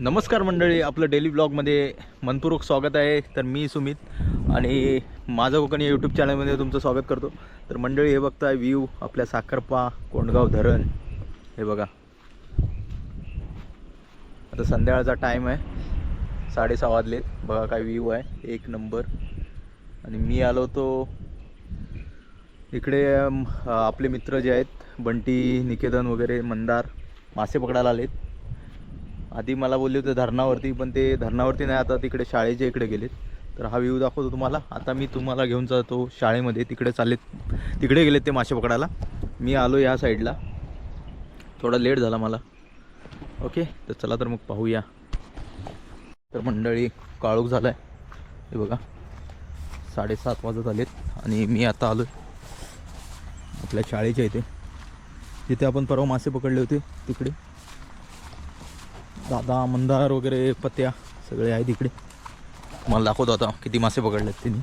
नमस्कार मंडळी आपलं डेली ब्लॉगमध्ये मनपूर्वक स्वागत आहे. तर मी सुमित आणि माझं कोकणी यूट्यूब चॅनलमध्ये तुमचं स्वागत करतो. तर मंडळी हे बघताय व्ह्यू आपल्या साखरपा कोंडगाव धरण. हे बघा. आता संध्याकाळचा टाईम आहे. साडेसहा वाजलेत बघा काय व्ह्यू आहे. एक नंबर आणि मी आलो होतो इकडे आपले मित्र जे आहेत बंटी निकेतन वगैरे मंदार मासे पकडायला आलेत. आधी मला बोलले होते धरणावरती पण ते धरणावरती नाही. आता तिकडे शाळेच्या इकडे गेलेत. तर हा व्ह्यू दाखवतो तुम्हाला. आता मी तुम्हाला घेऊन जातो शाळेमध्ये. तिकडे चाललेत. तिकडे गेलेत ते मासे पकडायला. मी आलो या साईडला. थोडा लेट झाला मला. ओके तर चला तर मग पाहूया. तर मंडळी काळोख झाला आहे हे बघा. साडेसात वाजत आलेत आणि मी आता आलो आपल्या शाळेच्या इथे. जिथे आपण परवा मासे पकडले होते तिकडे. दादा मंदार वगैरे पत्या सगळे आहेत इकडे. मला दाखवतो आता किती मासे पकडलेत त्यांनी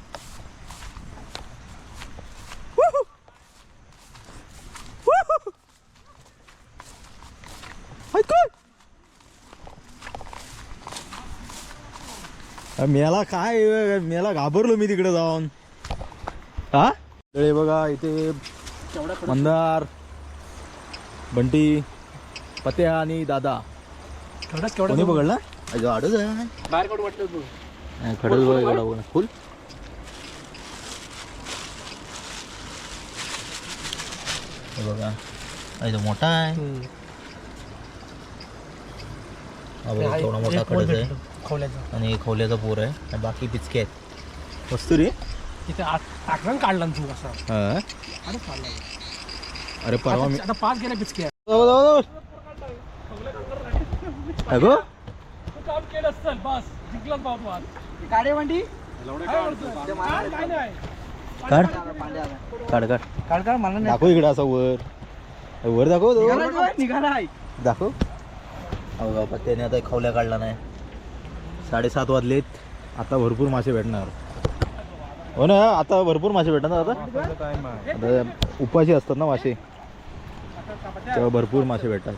मेला काय मेला घाबरलो मी तिकडे जाऊन. हा? हे बघा इथे मंदार बंटी पत्या आणि दादा. कोणी पकडला? अजून आडच आहे. बाहेर काढून वाटलं तू. नाही, बघ एवढा बघ फुल? हे बघा. अरे तो मोठा आहे. हा बघा, केवढा मोठा खडस आहे. खोल्याचं. आणि खवल्याचा पोर आहे. आणि बाकी पिचके आहेत. वस्तू रे? तिथे टाकला काढला ना तू असा. हा. अरे काढला अरे परवा मी आता पाच गेल्या पिचके. अगो. काम केलं असेल बस. जिंकलाच भाऊ तू आज. काढे वंडी. काय नाही काढ. काढ काढ. काढ काढ मला दाखव इकडे असा वर. वर दाखव तो. निघाला दाखव. अहो बाबा त्याने आता खवल्या काढला नाही. साडेसात वाजलेत. आता भरपूर मासे भेटणार. हो ना आता भरपूर मासे भेटणार आता. आता उपाशी असतात ना मासे. तेव्हा भरपूर मासे भेटतात.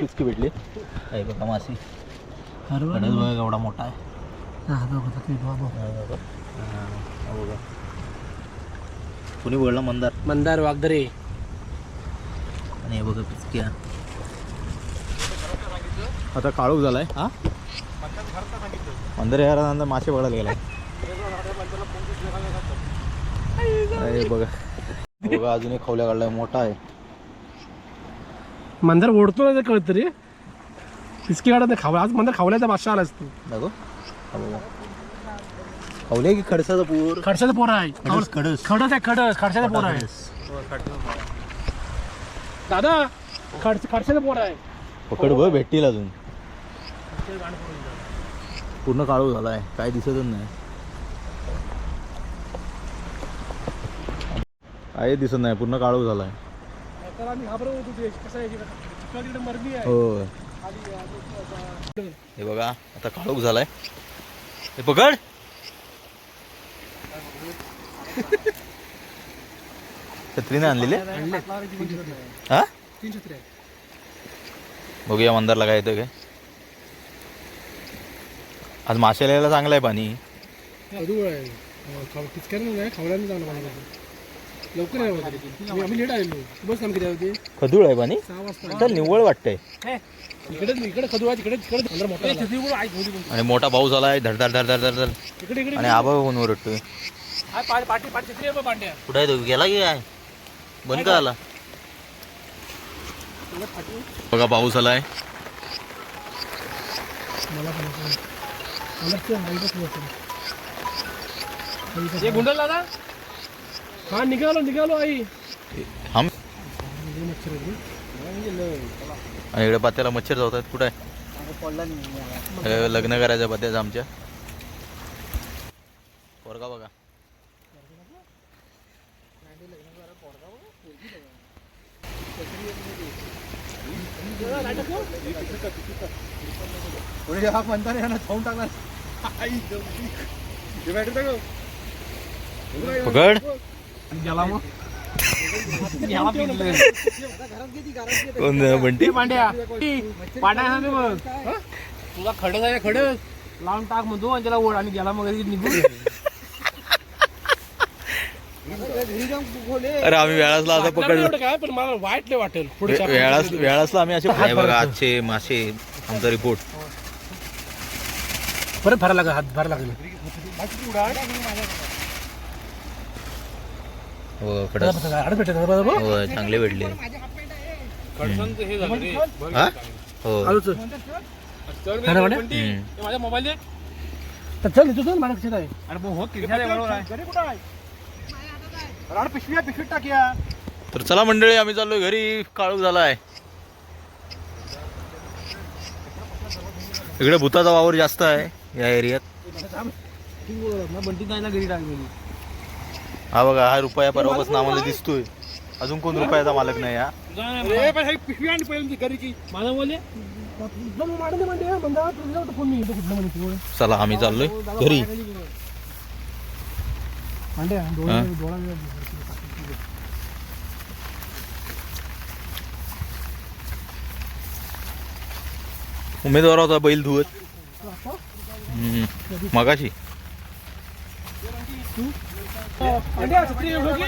पिचकी भेटली. आहे बघा मासे. बघा एवढा मोठा आहे. हा बघा. हा बघा. कुणी बोलला? मंदार. मंदार वागदरे. आणि हे बघा पिचक्या आता काळोख झालाय. हा? अंदर यार अंदर मासे बघायला गेलाय. अरे बघा. बघा अजून एक खवल्या काढलाय. मोठा आहे. मंदार ओढतो ना कळत रे पिचके काढत नाही खावला आज मंदार खावल्याचा बादशाह आलास तू. दाखव हा बघा खवल्या की खडसाचा पूर? खडशाचा पोर आहे. खडस खडस. खडस. आहे खडस. खडशाचा पोर आहे. दादा खडस खडशाचा पोर आहे. पकड बघ भेटतील अजून. पूर्ण काळोख झालाय. काय दिसतच नाही. काय दिसत नाही. पूर्ण काळोख झालाय. तर आम्ही घाबरत होतो ते. कसं आहे तिकडे? तिकडे मर्मी आहे. हो हे बघा आता काळोख झालाय. हे पकड. छत्रीने आणलेले? हा? तीन छत्री आहे बघूया मंदारला काय येतं काय. आज माशाला यायला चांगलं आहे पाणी. लवकर आहे वगैरे आम्ही लेट आलेलो. तू बस आम्ही किती होते खदूळ आहे पाणी सहा वाजता. तर निव्वळ वाटतंय. इकडे इकडे खदू आहे तिकडे तिकडे. पंधरा मोठा झाला. आणि मोठा पाऊस आलाय धडधड धडधड धडधड इकडे इकडे आणि आबा होऊन ओरडतोय हा, कुठे आहे तो? गेला की काय? बंद का आला? बघा पाऊस आलाय मला पण नको. मला ते माहीतच नव्हतं. हे गुंडल दादा हा निघालो निघालो आई. हम. आणि इकडे पात्याला मच्छर जात आहेत कुठे आहे? हे लग्न करायचं पात्याचं आमच्या. पोरगा बघा. पकड. गेला मग कोण बंटी? पांड्या पांड्या सांग मग तुला आहे लावून टाक म्हणतो आणि त्याला ओढ आणि गेला मग निघून. अरे आम्ही वेळासला असं पकडलं. काय? पण मला वाईट वाटेल. वेळास वेळासला आम्ही असे हे बघा आजचे मासे आमचा रिपोर्ट परत भरा लागेल हात भरा लागेल. हो भेटत बरोबर हो चांगले भेटले. हे झालं हा? हो. आलूच. तर चल इथं चल आहे. हो किती बरोबर आहे. पिशव्या पिशवीत टाकूया तर चला मंडळी आम्ही चाललोय घरी. काळू झालाय. इकडे भूताचा वावर जास्त आहे या एरियात. तू बंटी जायला घरी टाकलेली हा बघा हा रुपया परवापासून आम्हाला दिसतोय. अजून कोण रुपयाचा मालक नाही हा? चला आम्ही चाललोय घरी. उमेदवार होता बैल धुवत. मगाशी. 哦，人家是自由飞。